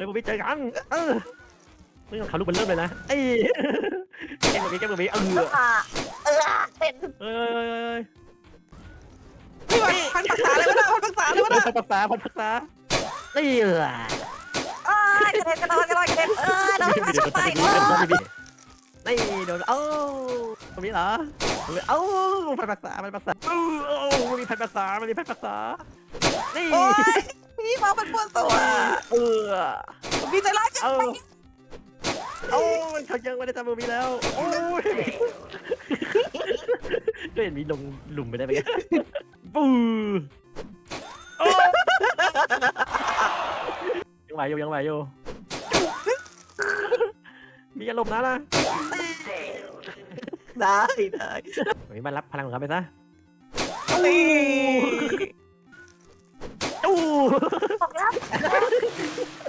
ฮ้ยบูบี้เจอกันเออไม่ต้องขาลูกมันเริ่มเลยนะเอ้ยแกบูบี้แกบูบี้เอออ่าเออเป็นเอ้ยพี่วันพันภาษาเลยวะนะพันภาษาเลยวะเอ้ยนะพันภาษาพันภาษานี่เออเอ้ยกระเด็นกระโดดกระโดดกระเด็นเออโดนมาชนไปนี่โดนเอ้าตรงนี้เหรอเอ้าพันภาษาพันภาษาเอ้ามันมีพันภาษามันมีพันภาษานี่โอ้ยพี่ มาเป็นปวดตัวเออพี่ใจร้ายจังเอ้าเอ้ามันเขายังไม่ได้ทำบูบี้แล้ว โอ้ยก็เห็นมีลงหลุมไปได้ไหมปูยังไหวอยู่ยังไหวอยู่มีอารมณ์นะล่ะได้ได้เฮ้ยมารับพลังของเขาไปซะนี่ตู้บอ Thank you.